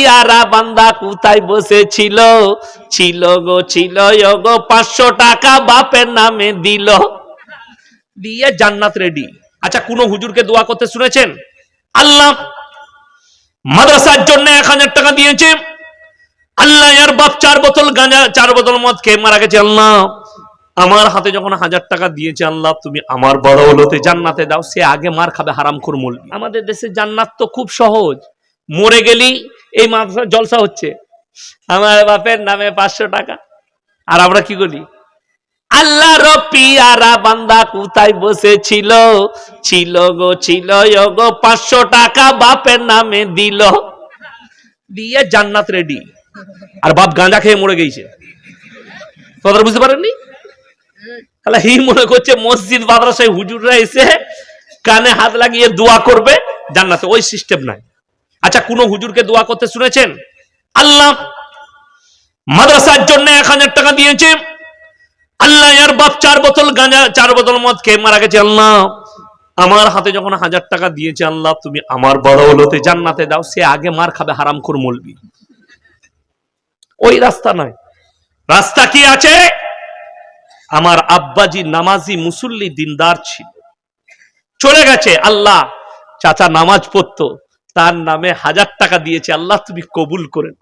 পিয়ারা বান্দা কোথায় বসেছিল? ছিল গো ছিল গো, পাঁচশো টাকা বাপের নামে দিল। দিয়ে জান্নাত রেডি আচ্ছা কোন হুজুরকে দোয়া করতে শুনেছেন? আল্লাহ মাদ্রাসার জন্য এক হাজার টাকা দিয়েছে। আল্লাহ এর বাপ চার বোতল গাঁজা, চার বোতল মদ খেয়ে মারা গেছে। আল্লাহ আমার হাতে যখন হাজার টাকা দিয়েছে, আল্লাহ তুমি আমার বড় হলোতে জান্নাতে দাও, সে আগে মার খাবে হারাম খুর মূলবি আমাদের দেশে জান্নাত তো খুব সহজ। মরে গেলি, এই মাদ্রাসা জলসা হচ্ছে। আমার বাপের নামে পাঁচশো টাকা। আর আমরা কি করি? আল্লাহ পিয়ারা বান্দা কোথায় বসেছিল? ছিল গো ছিল গো, পাঁচশো টাকা বাপের নামে দিল। দিয়ে জান্নাত রেডি আর বাপ গাঁজা খেয়ে মরে গেছে। কথাটা বুঝতে পারেননি? তাহলে হি মনে করছে মসজিদ মাদ্রাসায় হুজুররা এসে কানে হাত লাগিয়ে দোয়া করবে, জান্নাতে। ওই সিস্টেম নাই। আচ্ছা কোন হুজুরকে দোয়া করতে শুনেছেন? আল্লাহ মাদ্রাসার জন্য এক হাজার টাকা দিয়েছে। আল্লাহ এর বাপ চার বোতল গাঁজা, চার বোতল মদ খেয়ে মারা গেছে। আল্লাহ, আমার হাতে যখন হাজার টাকা দিয়েছে, আল্লাহ, তুমি আমার বড় হলোতে জান্নাতে দাও সে আগে মার খাবে হারাম খুর মলবি ওই রাস্তা নয়। রাস্তা কি আছে? আমার আব্বাজি নামাজি মুসল্লি দিনদার ছিল। চলে গেছে, আল্লাহ, চাচা নামাজ পড়তো। তার নামে হাজার টাকা দিয়েছে, আল্লাহ তুমি কবুল করেন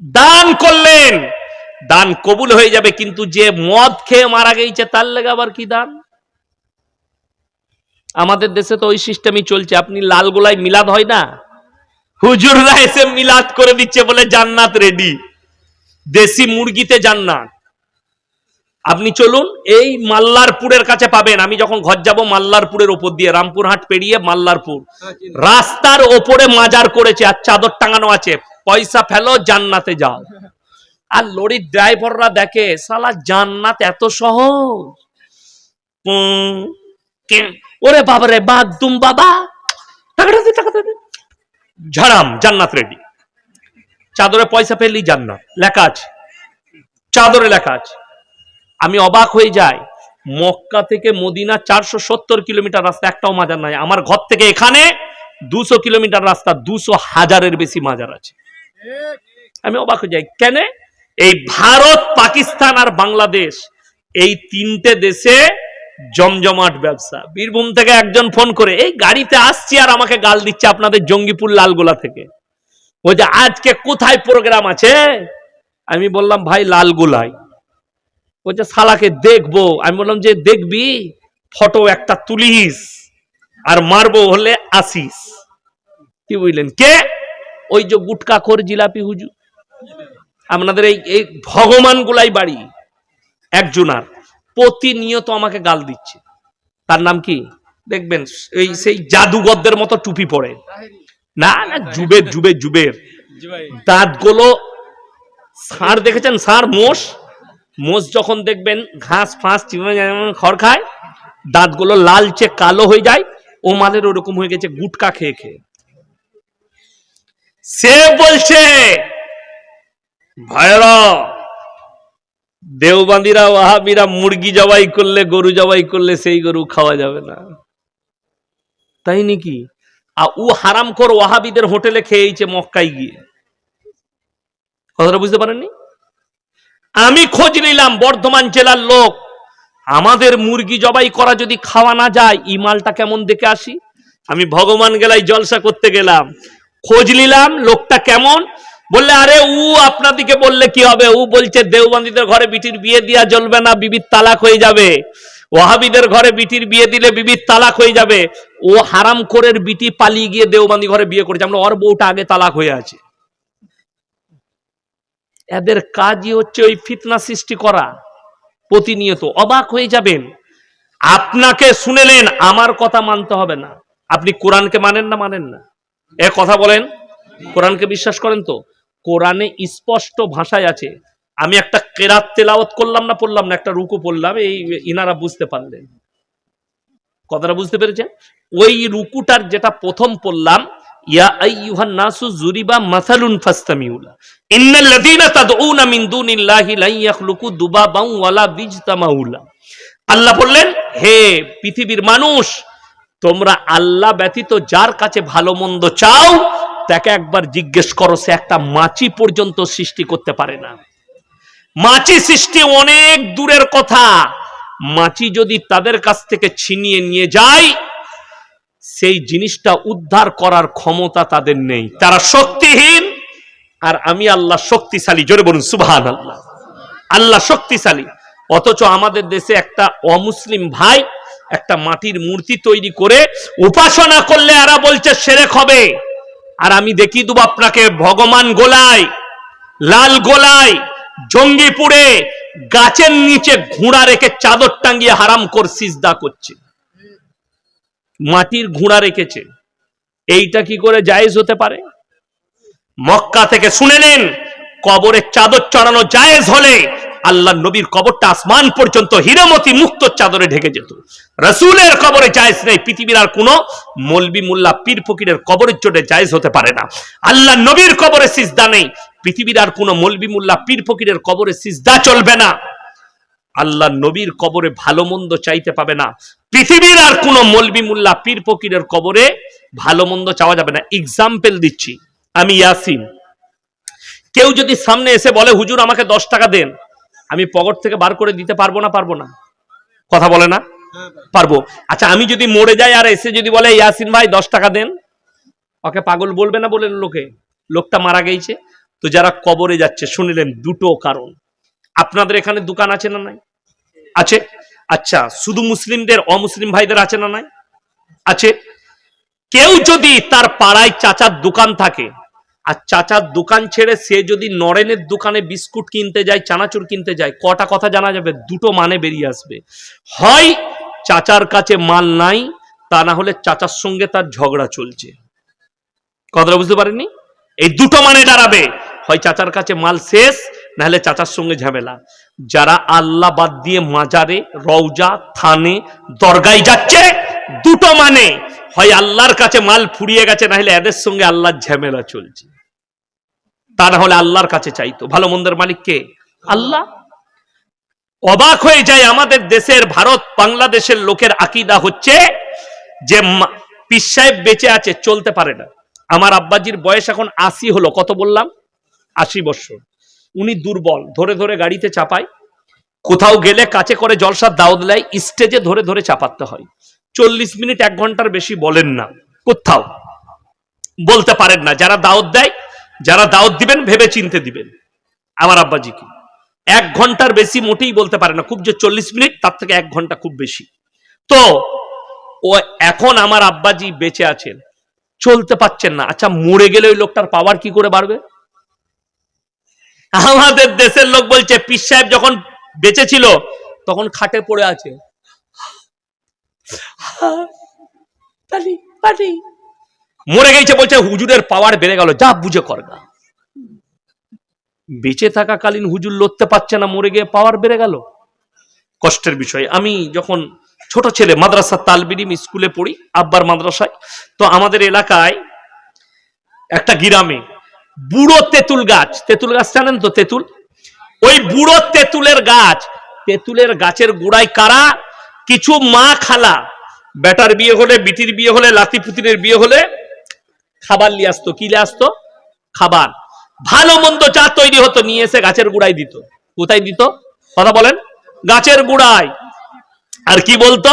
দান করলেন, দান কবুল হয়ে যাবে, কিন্তু যে মদ খেয়ে মারা গেছে, তার লেগে আবার কি দান? আমাদের দেশে তো ওই সিস্টেমই চলছে, আপনি লাল গোলায় মিলাদ হয় না? হুজুররা এসে মিলাদ করে দিচ্ছে বলে জান্নাত রেডি দেশি মুরগিতে জান্নাত। আপনি চলুন, এই মাল্লারপুরের কাছে পাবেন। আমি যখন ঘর যাব, মাল্লারপুরের ওপর দিয়ে, রামপুরহাট পেরিয়ে মাল্লারপুর। রাস্তার ওপরে মাজার করেছে, আর চাদর টাঙানো আছে। পয়সা ফেলো, জান্নাতে যাও। আর লরির ড্রাইভাররা দেখে সালা জান্নাত এত সহজ? ওরে বাবা। রে বাদুম বাবা। ঝাড়াম, জান্নাত রেডি চাদরে পয়সা ফেললি জান্নাত। লেখা আছে। চাদরে লেখা আছে। আমি অবাক হয়ে যাই। মক্কা থেকে মদিনা চারশো সত্তর কিলোমিটার রাস্তা, একটাও মাজার নাই। আমার ঘর থেকে এখানে দুশো কিলোমিটার রাস্তা, দুশো হাজারের বেশি মাজার আছে। আমি অবাক হয়ে যাই, কেন? এই ভারত, পাকিস্তান আর বাংলাদেশ, এই তিনটে দেশে জমজমাট ব্যবসা। বীরভূম থেকে একজন ফোন করে, এই গাড়িতে আসছি আর আমাকে গাল দিচ্ছে আপনাদের জঙ্গিপুর লালগোলা থেকে। যে আজকে কোথায় প্রোগ্রাম আছে? আমি বললাম, ভাই, লালগোলায়। বলছে শালাকে দেখব। আমি বললাম যে দেখবি? ফটো একটা তুলিস আর মারবো হলে আসিস। কি বুঝলেন? কে? ওই যে গুটকা খোর জিলাপি হুজু আপনাদের এই এই ভগবান গুলাই বাড়ি একজনার প্রতিনিয়ত আমাকে গাল দিচ্ছে। তার নাম কি? দেখবেন এই সেই জাদুগরদের মতো টুপি পরে। না না জুবের জুবের জুবের। দাঁতগুলো ষাঁড় দেখেছেন? ষাঁড় মোষ? মোষ যখন দেখবেন ঘাস ফাঁস চিমে খড় খায়, দাঁতগুলো লালচে কালো হয়ে যায় ও মালের ওরকম হয়ে গেছে গুটকা খেয়ে খেয়ে। সে বলছে ভাইরা দেওবান্দিরা, ওয়াহাবিরা মুরগি জবাই করলে, গরু জবাই করলে সেই গরু খাওয়া যাবে না। তাই নাকি? আর ও হারাম কর ওয়াহাবিদের হোটেলে খেয়েছে মক্কায় গিয়ে। কথাটা বুঝতে পারেননি? আমি খোঁজ নিলাম বর্ধমান জেলার লোক। আমাদের মুরগি জবাই করা যদি খাওয়া না যায় ই মালটা কেমন দেখে আসি? আমি ভগবান গেলাই জলসা করতে গেলাম। খোঁজ নিলাম, লোকটা কেমন? বললে, আরে, উ আপনাদিকে বললে কি হবে? উ বলছে, দেওবন্দিদের ঘরে বিটির বিয়ে দেওয়া চলবে না, বিবির তালাক হয়ে যাবে। ওয়াহাবিদের ঘরে বিটির বিয়ে দিলে বিবির তালাক হয়ে যাবে। ও হারাম করের বিটি পালিয়ে গিয়ে দেওবন্দি ঘরে বিয়ে করেছে। আমরা ওর বউটা আগে তালাক হয়ে আছে। এদের কাজই হচ্ছে ওই ফিতনা সৃষ্টি করা। প্রতিনিয়ত অবাক হয়ে যাবেন। আপনাকে শুনেলেন, আমার কথা মানতে হবে না। আপনি কোরআনকে মানেন না মানেন না। এ কথা বলেন। কোরআনকে বিশ্বাস করেন তো? কোরআনে স্পষ্ট ভাষায় আছে, আমি একটা কেরাত তেলাওয়াত করলাম না, পড়লাম না, একটা রুকু পড়লাম, এই ইনারা বুঝতে পারলেন। কথাটা বুঝতে পেরেছেন? ওই রুকুটার যেটা প্রথম পড়লাম আল্লাহ বললেন, হে পৃথিবীর মানুষ, তোমরা আল্লাহ ব্যতীত যার কাছে ভালো মন্দ চাও, তাকে একবার জিজ্ঞেস করো, সে একটা মাছি পর্যন্ত সৃষ্টি করতে পারে না। মাছি সৃষ্টি অনেক দূরের কথা। মাছি যদি তাদের কাছ থেকে ছিনিয়ে নিয়ে যায় সেই জিনিসটা উদ্ধার করার ক্ষমতা তাদের নেই। তারা শক্তিহীন, আর আমি আল্লাহ শক্তিশালী। জোরে বলুন সুবহান আল্লাহ আল্লাহ শক্তিশালী। অথচ আমাদের দেশে একটা অমুসলিম ভাই একটা মাটির মূর্তি তৈরি করে উপাসনা করলে এরা বলছে, সেরেক হবে। আর আমি দেখিয়ে দেবো আপনাকে ভগবান গোলায়, লাল গোলায়, জঙ্গিপুরে, গাছের নিচে ঘোড়া রেখে চাদর টাঙ্গিয়ে হারাম কর সিজদা করছে। মাটির ঘোড়া রেখেছে। এইটা কি করে জায়েজ হতে পারে? মক্কা থেকে শুনে নেন, কবরে চাদর চড়ানো জায়েজ হলে আল্লাহ নবীর কবরটা আসমান পর্যন্ত হিরমতি মুক্ত চাদরে ঢেকে যেত। রসুলের কবরে জায়েজ নেই, পৃথিবীর আর কোনো মলবি মোল্লা পীর ফকিরের কবরের জন্য জায়েজ হতে পারে না। আল্লাহ নবীর কবরে সিজদা নেই, পৃথিবীর আর কোনো মলবি মোল্লা পীর ফকিরের কবরে সিজদা চলবে না। আল্লাহ নবীর কবরে ভালো মন্দ চাইতে পাবে না। পৃথিবীর আর কোন মলবি মুল্লা পীর ফকিরের কবরে ভালো মন্দ চাওয়া যাবে না। এক্সাম্পল দিচ্ছি। আমি ইয়াসিন। কেউ যদি সামনে এসে বলে, হুজুর, আমাকে দশ টাকা দেন। আমি পকেট থেকে বার করে দিতে পারব না পারব না? কথা বলে না? পারব। আচ্ছা আমি যদি মরে যাই আর এসে যদি বলে, ইয়াসিন ভাই, দশ টাকা দেন। ওকে পাগল বলবে না বলেন লোকে? লোকটা মারা গেছে তো যারা কবরে যাচ্ছে, শুনিলেন দুটো কারণ। আপনাদের এখানে দোকান আছে না নাই? আছে? আচ্ছা শুধু মুসলিমদের, অমুসলিম ভাইদের আছে না নাই? আছে? কেউ যদি তার পাড়ায় চাচার দোকান থাকে, আর চাচার দোকান ছেড়ে সে যদি নরেনের দোকানে বিস্কুট কিনতে যায়, চানাচুর কিনতে যায়, কটা কথা জানা যাবে? দুটো মানে বেরিয়ে আসবে। হয় চাচার কাছে মাল নাই, তা না হলে চাচার সঙ্গে তার ঝগড়া চলছে। কথাটা বুঝতে পারেননি? এই দুটো মানে দাঁড়াবে। হয় চাচার কাছে মাল শেষ নাহলে চাচার সঙ্গে ঝামেলা। যারা আল্লাহ বাদ দিয়ে মাজারে, রওজা, থানে, দরগায় যাচ্ছে, দুটো মানে। হয় আল্লাহর কাছে মাল ফুরিয়ে গেছে, নাহলে এদের সঙ্গে আল্লাহর ঝামেলা চলছে। তা না হলে আল্লাহর কাছে চাইতো। ভালো মন্দের মালিক কে? আল্লাহ। অবাক হয়ে যায় আমাদের দেশের ভারত, বাংলাদেশের লোকের আকিদা হচ্ছে যে পীর সাহেব বেঁচে আছে, চলতে পারে না। আমার আব্বাজির বয়স এখন আশি হলো, কত বললাম? আশি বছর। উনি দুর্বল, ধরে ধরে গাড়িতে চাপায়। কোথাও গেলে কাছে করে জলসার দাওয়াত দেয়, স্টেজে ধরে ধরে চাপাতে হয়। চল্লিশ মিনিট, এক ঘণ্টার বেশি বলেন না, কোথাও। বলতে পারেন না, যারা দাওয়াত দেয়, যারা দাওয়াত দিবেন ভেবে চিনতে দিবেন। আমার আব্বাজি কি? এক ঘণ্টার বেশি মোটেই বলতে পারে না, খুব যে চল্লিশ মিনিট, তার থেকে এক ঘণ্টা খুব বেশি। তো, ও এখন আমার আব্বাজি বেঁচে আছেন। চলতে পারছেন না আচ্ছা মরে গেলে ওই লোকটার পাওয়ার কি করে বাড়বে? আমাদের দেশের লোক বলছে পীর সাহেব যখন বেঁচে ছিল তখন খাটে পড়ে আছে। মরে গেছে বলছে হুজুরের পাওয়ার বেড়ে গেল যা বুঝে কর। বেঁচে থাকাকালীন হুজুর লড়তে পারছে না মরে গিয়ে পাওয়ার বেড়ে গেল কষ্টের বিষয় আমি যখন ছোট ছেলে মাদ্রাসা তালবিরিম স্কুলে পড়ি আব্বার মাদ্রাসায় তো আমাদের এলাকায় একটা গ্রামে বুড়ো তেঁতুল গাছ। তেঁতুল গাছ জানেন তো তেঁতুল? ওই বুড়ো তেঁতুলের গাছ, তেঁতুলের গাছের গুড়ায় কারা? কিছু মা খালা। বেটার বিয়ে হলে, বিটির বিয়ে হলে, লাতি পুতিনের বিয়ে হলে খাবার নিয়ে আসতো। কি নিয়ে আসতো? খাবার। ভালো মন্দ চা তৈরি হতো, নিয়ে এসে গাছের গুড়ায় দিত। কোথায় দিত? কথা বলেন। গাছের গুড়ায়। আর কি বলতো?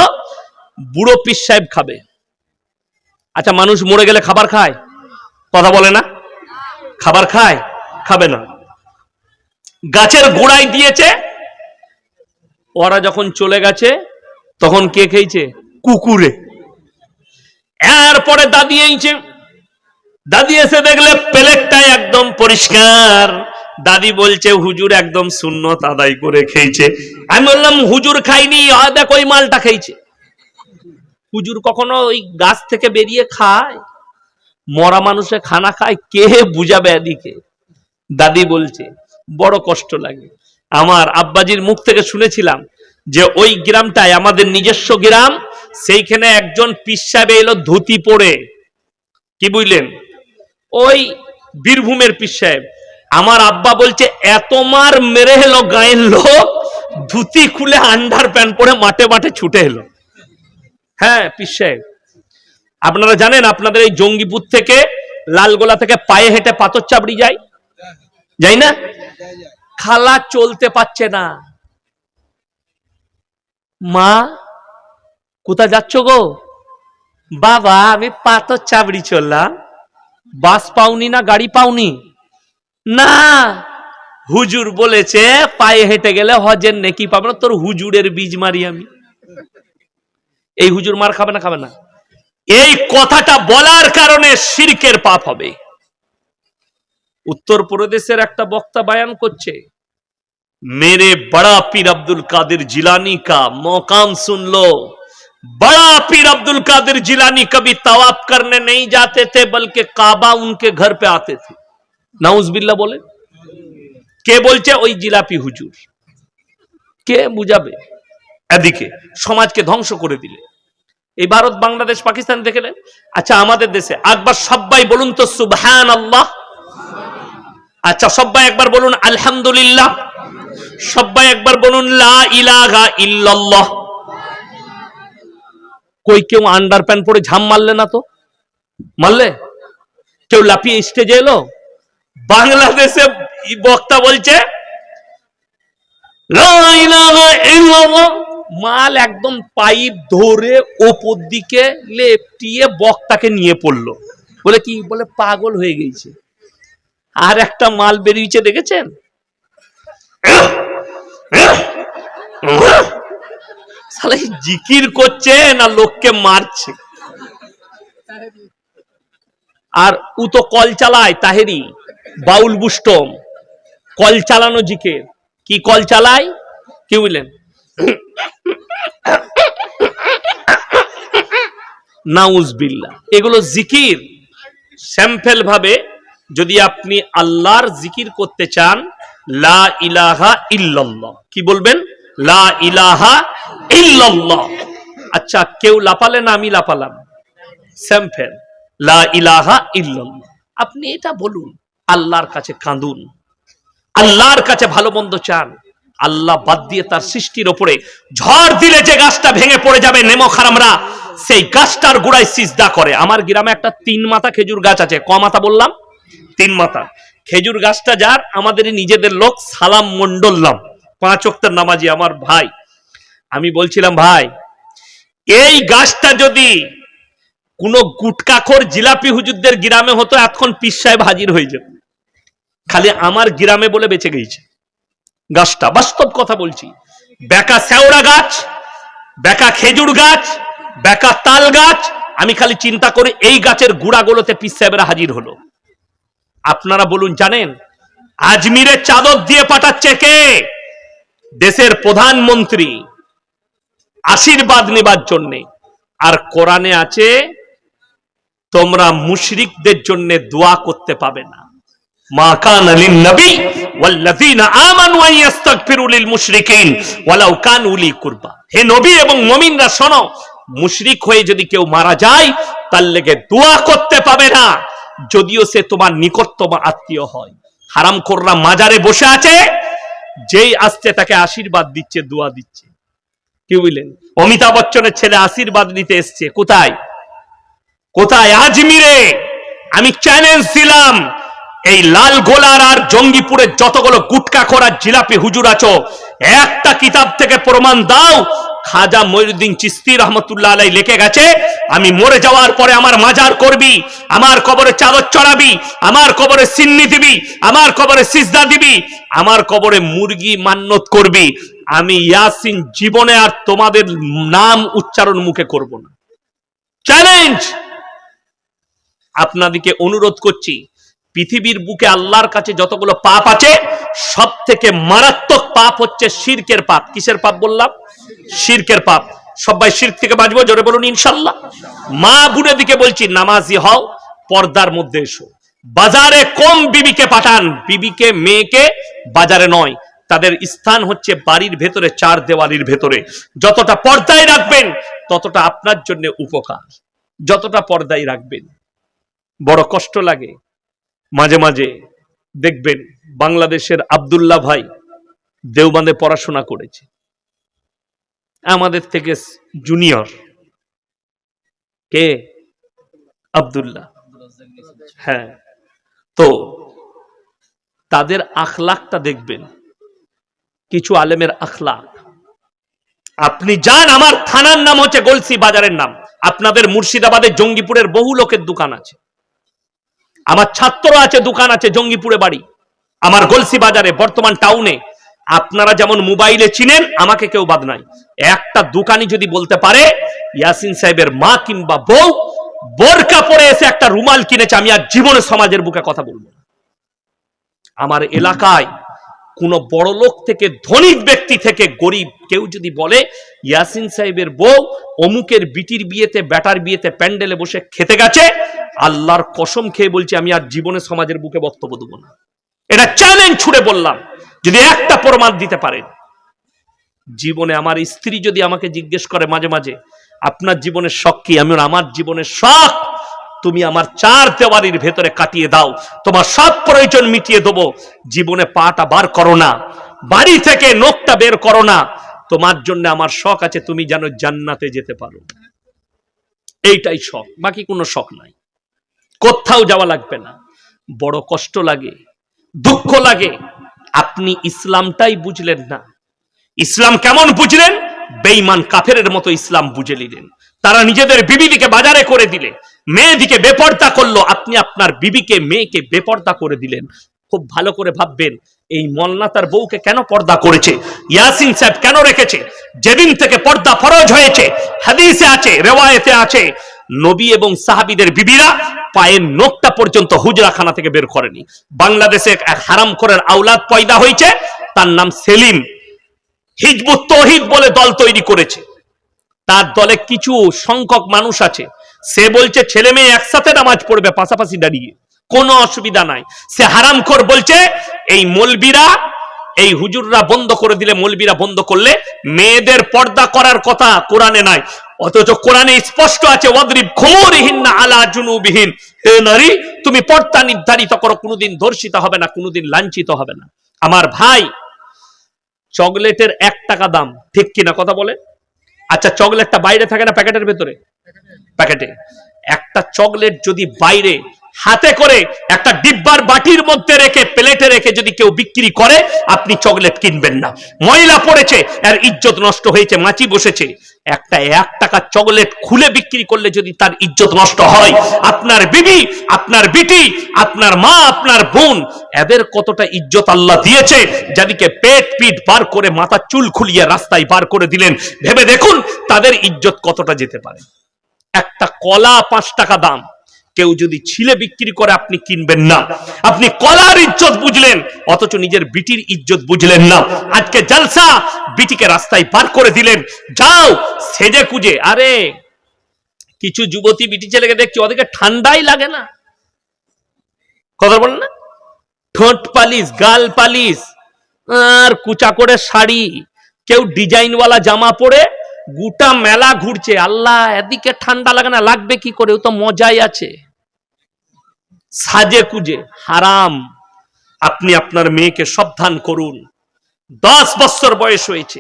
বুড়ো পিস সাহেব খাবে। আচ্ছা মানুষ মরে গেলে খাবার খায়? কথা বলে না? খাবার খায়, খাবে না। গাছের গোড়ায় দিয়েছে, ওরা যখন চলে গেছে, তখন কে খেয়েছে? কুকুরে। এরপরে দাদি এইছে দাদি এসে দেখলে প্লেটটা একদম পরিষ্কার। দাদি বলছে, হুজুর একদম শূন্য আদায় করে খেয়েছে। আমি বললাম, হুজুর খাইনি দেখ ওই মালটা খেয়েছে। হুজুর কখনো ওই গাছ থেকে বেরিয়ে খায়? মরা মানুষে খানা খায়, কে বুঝাবে এদিকে? দাদি বলছে, বড় কষ্ট লাগে। আমার আব্বাজির মুখ থেকে শুনেছিলাম যে ওই গ্রামটায় আমাদের নিজস্ব গ্রাম, সেইখানে একজন পিস সাহেব এলো ধুতি পরে। কি বুঝলেন? ওই বীরভূমের পিস সাহেব আমার আব্বা বলছে, এত মার মেরে এলো গায়ের লোক, ধুতি খুলে আন্ডার প্যান্ট পরে মাঠে মাঠে ছুটে এলো। হ্যাঁ পিস সাহেব আপনারা জানেন আপনাদের এই জঙ্গিপুর থেকে লালগোলা থেকে পায়ে হেঁটে পাথর চাবড়ি যায়? যাই না? খালা চলতে পারছে না। মা, কোথায় যাচ্ছ গো? বাবা, আমি পাথর চাবড়ি চললাম। বাস পাওনি না গাড়ি পাওনি? না। হুজুর বলেছে, পায়ে হেঁটে গেলে হজের নেকি পাবে না, তোর হুজুরের বীজ মারি আমি। এই হুজুর মার খাবে না খাবে না। এই কথাটা বলার কারণে শিরকের পাপ হবে উত্তর প্রদেশের একটা বক্তা বায়ান করছে मेरे बड़ा पीर अब्दुल कादिर जिलानी का मौकाम सुन लो बड़ा पीर अब्दुल कादिर जिलानी कभी तवाफ करने नहीं जाते थे बल्कि काबा उनके घर पे आते थे নাউজবিল্লা বলে কে বলছে ওই জিলাপি হুজুর কে বুঝাবে এদিকে সমাজকে ধ্বংস করে দিলে এই ভারত, বাংলাদেশ, পাকিস্তান দেখলেন আচ্ছা আমাদের দেশে একবার সবাই বলুন তো সুবহান আল্লাহ আচ্ছা সবাই একবার বলুন আলহামদুলিল্লাহ। সবাই একবার বলুন লা কই কেউ আন্ডার প্যান্ট পরে ঝাম মারলে না তো? মারলে? কেউ লাফিয়ে স্টেজে এলো? বাংলাদেশে বক্তা বলছে। মাল একদম পাইপ ধরে ওপর দিকে লেপটিয়ে বক্তাকে নিয়ে পড়ল। বলে কি? বলে পাগল হয়ে গেছে। আর একটা মাল বেরিয়েছে, দেখেছেন? শালা, এই জিকির করছে না লোককে মারছে? আর উ তো কল চালায়, তাহেরি। বাউল বুস্টম কল চালানো জিকের। কি কল চালায়? কি বুঝলেন নাউজবিল্লা এগুলো জিকির। স্যাম্পেল ভাবে যদি আপনি আল্লাহর জিকির করতে চান, লা ইলাহা ইল্লাল্লাহ। কি বলবেন? লা ইলাহা ইল্লাল্লাহ। আচ্ছা কেউ লাপালে না, আমি লাপালাম স্যাম্পেল লা ইলাহা ইল্লাল্লাহ। আপনি এটা বলুন, আল্লাহর কাছে কাঁদুন। আল্লাহর কাছে ভালো মন্দ চান। আল্লাহ বাদ দিয়ে তার সৃষ্টির ওপরে ঝড় দিলে যে গাছটা ভেঙে পড়ে যাবে নেমো খারামরা, সেই গাছটার গোড়ায় সিজদা করে। আমার গ্রামে একটা তিন মাথা খেজুর গাছ আছে। ক মাথা বললাম? তিন মাথা। খেজুর গাছটা যার, আমাদের নিজেদের লোক সালাম মন্ডললাম পাঁচ অক্টের নামাজি আমার ভাই। আমি বলছিলাম, ভাই, এই গাছটা যদি কোন গুটকাখোর জিলাপি হুজুরদের গ্রামে হতো, এতক্ষণ পিস সাহেব হাজির হয়ে যেত। খালি আমার গ্রামে বলে বেঁচে গেছে। গাছটা, বাস্তব কথা বলছি। বেকা শ্যাওড়া গাছ, বেকা খেজুর গাছ, বেকা তাল গাছ, আমি খালি চিন্তা করে এই গাছের গুড়াগুলোতে পিস সাহেবরা হাজির হলো। আপনারা বলুন, জানেন? আজমিরে চাদর দিয়ে পাঠাচ্ছে কে? দেশের প্রধানমন্ত্রী। আশীর্বাদ নেবার জন্য। আর কোরআনে আছে, তোমরা মুশরিকদের জন্য দোয়া করতে পাবে না। মা কানা লিন-নবী ওয়াল্লাযীনা আমানু আন ইস্তাগফিরু লিল মুশরিকিন, ওয়ালাউ কানু লি হে নবী এবং মুমিনরা শোনো, মুশরিক হয়ে যদি কেউ মারা যায়, তার লেগে দোয়া করতে পাবে না। যদিও সে তোমার নিকটতম আত্মীয় হয়। হারাম কররা মাজারে বসে আছে, যেই আসছে তাকে আশীর্বাদ দিচ্ছে, দোয়া দিচ্ছে। কি বুঝলেন? অমিতাভ বচ্চনের ছেলে আশীর্বাদ নিতে এসছে, কোথায়? কোথায়? আজমিরে আমি চ্যালেঞ্জ দিলাম। এই লাল গোলার আর জঙ্গিপুরের যতগুলো গুটকা করার জিলাপি হুজুর আছো, একটা কিতাব থেকে প্রমাণ দাও। খাজা মঈনুদ্দিন চিস্তি রহমতুল্লাহ আলাই লিখে গেছে, আমি মরে যাওয়ার পরে আমার মাজার করবি, আমার কবরে চাদর চড়াবি, আমার কবরে সিন্নি দিবি, আমার কবরে সিজদা দিবি, আমার কবরে মুরগি মান্নত করবি। আমি ইয়াসিন জীবনে আর তোমাদের নাম উচ্চারণ মুখে করব না। চ্যালেঞ্জ আপনাদেরকে অনুরোধ করছি পৃথিবীর বুকে আল্লাহর কাছে যতগুলো পাপ আছে সব থেকে মারাত্মক পাপ হচ্ছে শিরকের পাপ। কিসের পাপ বললাম? শিরকের পাপ। সবাই শির থেকে বাঁচবো? জোরে বলুন, ইনশাল্লাহ। মা বুড়ে দিকে বলছি, নামাজি হও, পর্দার মধ্যে এসো। বাজারে কম বিবিকে পাঠান। বিবিকে, মেয়েকে বাজারে নয়। তাদের স্থান হচ্ছে বাড়ির ভেতরে, চার দেওয়ালির ভেতরে। যতটা পর্দায় রাখবেন, ততটা আপনার জন্য উপকার। যতটা পর্দায় রাখবেন, বড় কষ্ট লাগে। মাঝে মাঝে দেখবেন বাংলাদেশের আব্দুল্লাহ ভাই দেওবান্দে পড়াশোনা করেছে। আমাদের থেকে জুনিয়র। কে? আব্দুল্লাহ। হ্যাঁ। তো তাদের আখলাকটা দেখবেন। কিছু আলেমের আখলাক আপনি যান, আমার থানার নাম হচ্ছে গলসি বাজারের নাম। আপনাদের মুর্শিদাবাদের জঙ্গিপুরের বহু লোকের দোকান আছে। আমার ছাত্র আছে, দোকান আছে, জঙ্গিপুরে বাড়ি। আমার গলসি বাজারে, বর্তমান টাউনে। আপনারা যেমন মোবাইলে চিনেন, আমাকে কেউ বাদ নাই। একটা দোকানি যদি বলতে পারে, ইয়াসিন সাহেবের মা কিংবা বউ, বোরকা পরে এসে একটা রুমাল কিনেছে, আমি আর জীবনে সমাজের বুকে কথা বলব আমার এলাকায় কোন বড় লোক থেকে, ধনী ব্যক্তি থেকে, গরিব কেউ যদি বলে, ইয়াসিন সাহেবের বউ অমুকের বিটির বিয়েতে, ব্যাটার বিয়েতে প্যান্ডেলে বসে খেতে গেছে, আল্লাহর কসম খেয়ে বলছি, আমি আর জীবনে সমাজের বুকে বক্তব্য দেবো না। এটা চ্যালেঞ্জ ছুড়ে বললাম, যদি একটা প্রমাণ দিতে পারেন। জীবনে আমার স্ত্রী যদি আমাকে জিজ্ঞেস করে মাঝে মাঝে, আপনার জীবনের শখ কি? আমি আমার জীবনের শখ তুমি আমার চার দেওয়ারির ভেতরে কাটিয়ে দাও। তোমার সব প্রয়োজন মিটিয়ে দেবো। জীবনে পাটা বার করো না। বাড়ি থেকে নখটা বের করো না। তোমার জন্য আমার শখ আছে, তুমি যেন জান্নাতে যেতে পারো। এইটাই শখ। বাকি কোনো শখ নাই। কোথাও যাওয়া লাগবে না। বড় কষ্ট লাগে, দুঃখ লাগে। আপনি ইসলামটাই বুঝলেন না। ইসলাম কেমন বুঝলেন? বেঈমান কাফেরের মতো ইসলাম বুঝে নিলেন। তারা নিজেদের বিবিদিকে বাজারে করে দিলে। মেয়েদিকে বেপর্দা করল। আপনি আপনার বিবিকে, মেয়েকে বেপর্দা করে দিলেন। খুব ভালো করে ভাববেন, এই মল্লা তার বউকে কেন পর্দা করেছে? ইয়াসিন সাহেব কেন রেখেছে? যেদিন থেকে পর্দা ফরজ হয়েছে, হাদিসে আছে, রেওয়ায়েতে আছে, নবী এবং সাহাবিদের বিবিরা পায়ের নখটা পর্যন্ত হুজরাখানা থেকে বের করেনি। বাংলাদেশে এক হারাম করার আওলাদ পয়দা হয়েছে, তার নাম সেলিম। হিজবুত তৌহিদ বলে দল তৈরি করেছে। তার দলে কিছু সংখ্যক মানুষ আছে। সে বলছে, ছেলে মেয়ে একসাথে নামাজ পড়বে পাশাপাশি দাঁড়িয়ে। কোনো অসুবিধা নাই। সে হারামখোর বলছে, এই মলবিরা, এই হুজুররা বন্ধ করে দিলে মলবিরা বন্ধ করলে মেয়েদের পর্দা করার কথা কোরআনে নাই। অথচ কোরআনে স্পষ্ট আছে, ওয়াদরিব খুমুরিহিন্না আলা জুনুবিহিন। হে নারী, তুমি পর্দা নির্ধারিত করো, কোনোদিন ধর্ষিত হবে না, কোনোদিন লাঞ্ছিত হবে না। আমার ভাই, চকলেটের এক টাকা দাম, ঠিক কিনা কথা বলে? আচ্ছা চকলেটটা বাইরে থাকে না প্যাকেটের ভেতরে? প্যাকেটে। একটা চকলেট যদি বাইরে হাতে করে একটা ডিব্বার বাটির মধ্যে রেখে, প্লেটে রেখে যদি কেউ বিক্রি করে, আপনি চকলেট কিনবেন না। ময়লা পড়েছে আর ইজ্জত নষ্ট হয়েছে মাছি বসেছে। একটা এক টাকা চকলেট খুলে বিক্রি করলে যদি তার ইজ্জত নষ্ট হয়, আপনার বিবি, আপনার বিটি, আপনার মা, আপনার বোন, এদের কতটা ইজ্জত আল্লাহ দিয়েছে, যাদিকে পেট পিট বার করে, মাথা চুল খুলিয়ে রাস্তায় বার করে দিলেন। ভেবে দেখুন, তাদের ইজ্জত কতটা যেতে পারে। একটা কলা পাঁচ টাকা দাম। কেউ যদি ছিলে বিক্রি করে আপনি কিনবেন না। আপনি কলার ইজ্জত বুঝলেন, অথচ নিজের বিটির ইজ্জত বুঝলেন না। আজকে জালসা বিটিকে রাস্তায় পার করে দিলেন। যাও, সেজে কুজে আরে, কিছু যুবতী বিটি ছেলেকে দেখছি, ওদেরকে ঠান্ডাই লাগে না। কথা বলেন না। ঠোঁট পালিশ, গাল পালিশ, আর কুচা করে শাড়ি, কেউ ডিজাইনওয়ালা জামা পরে গোটা মেলা ঘুরছে। আল্লাহ, এদিকে ঠান্ডা লাগে না, লাগবে কি করে? ও তো মজাই আছে। সাজে কুজে, হারাম। আপনি আপনার মেয়েকে সাবধান করুন। দশ বছর বয়স হয়েছে।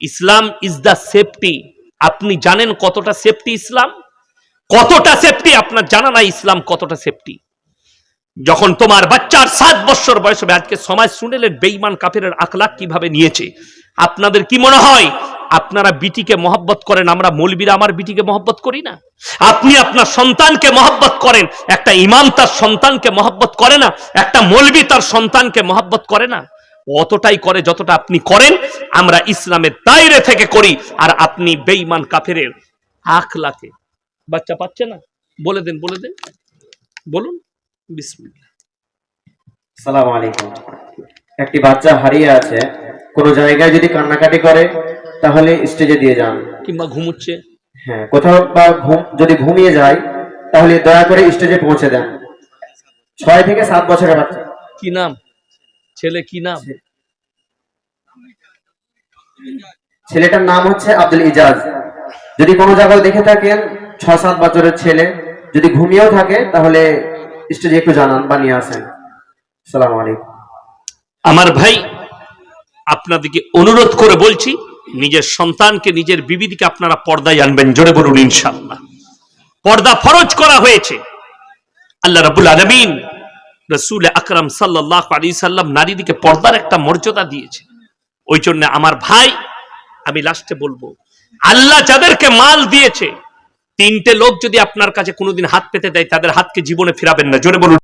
ইসলাম ইজ দা সেফটি আপনি জানেন কতটা সেফটি ইসলাম? কতটা সেফটি আপনার জানা না ইসলাম কতটা সেফটি যখন তোমার বাচ্চার সাত বছর বয়স হবে, আজকে সমাজ শুনেলেন বেইমান কাফেরের আখলাক কীভাবে নিয়েছে? আপনাদের কি মনে হয়? আপনারা বিটিকে মহব্বত করেন, আমরা মৌলবীরা আমার বিটিকে মহব্বত করি না। আপনি আপনার সন্তানকে মহব্বত করেন, একটা ইমাম তার সন্তানকে মহব্বত করে না, একটা মৌলবী তার সন্তানকে মহব্বত করে না। অতটাই করে যতটা আপনি করেন, আমরা ইসলামের দায়রে থেকে করি, আর আপনি বেইমান কাফেরের আখলাকে। বাচ্চা পাচ্ছে না? বলে দেন বলে দেন। বলুন। সালাম আলাইকুম। একটি বাচ্চা হারিয়ে আছে, কোনো জায়গায় যদি কান্নাকাটি করে তাহলে স্টেজে দিয়ে যান। কিংবা ঘুমুচ্ছে হ্যাঁ কোথাও বা ঘুম যদি ঘুমিয়ে যায় তাহলে দয়া করে স্টেজে পৌঁছে দেন। ছয় থেকে সাত বছরের বাচ্চা। কি নাম? ছেলে কি নাম? ছেলেটার নাম হচ্ছে আব্দুল ইজাজ। যদি কোনো জায়গায় দেখে থাকেন ছয় সাত বছরের ছেলে যদি ঘুমিয়েও থাকে তাহলে স্টেজে একটু জানান বা নিয়ে আসেন। সালাম আলাইকুম। আমার ভাই আপনাদেরকে অনুরোধ করে বলছি নিজের সন্তানকে, নিজের বিবিদিকে আপনারা পর্দায় আনবেন, জোরে বলুন ইনশাল্লাহ পর্দা ফরজ করা হয়েছে। আল্লাহ রাবুল আলমিন রসুল আকরাম সাল্লাহ আলী সাল্লাম নারীদিকে পর্দার একটা মর্যাদা দিয়েছে। ওই জন্য আমার ভাই, আমি লাস্টে বলব, আল্লাহ যাদেরকে মাল দিয়েছে, তিনটে লোক যদি আপনার কাছে কোনোদিন হাত পেতে দেয়, তাদের হাতকে জীবনে ফিরাবেন না, জোরে বলুন।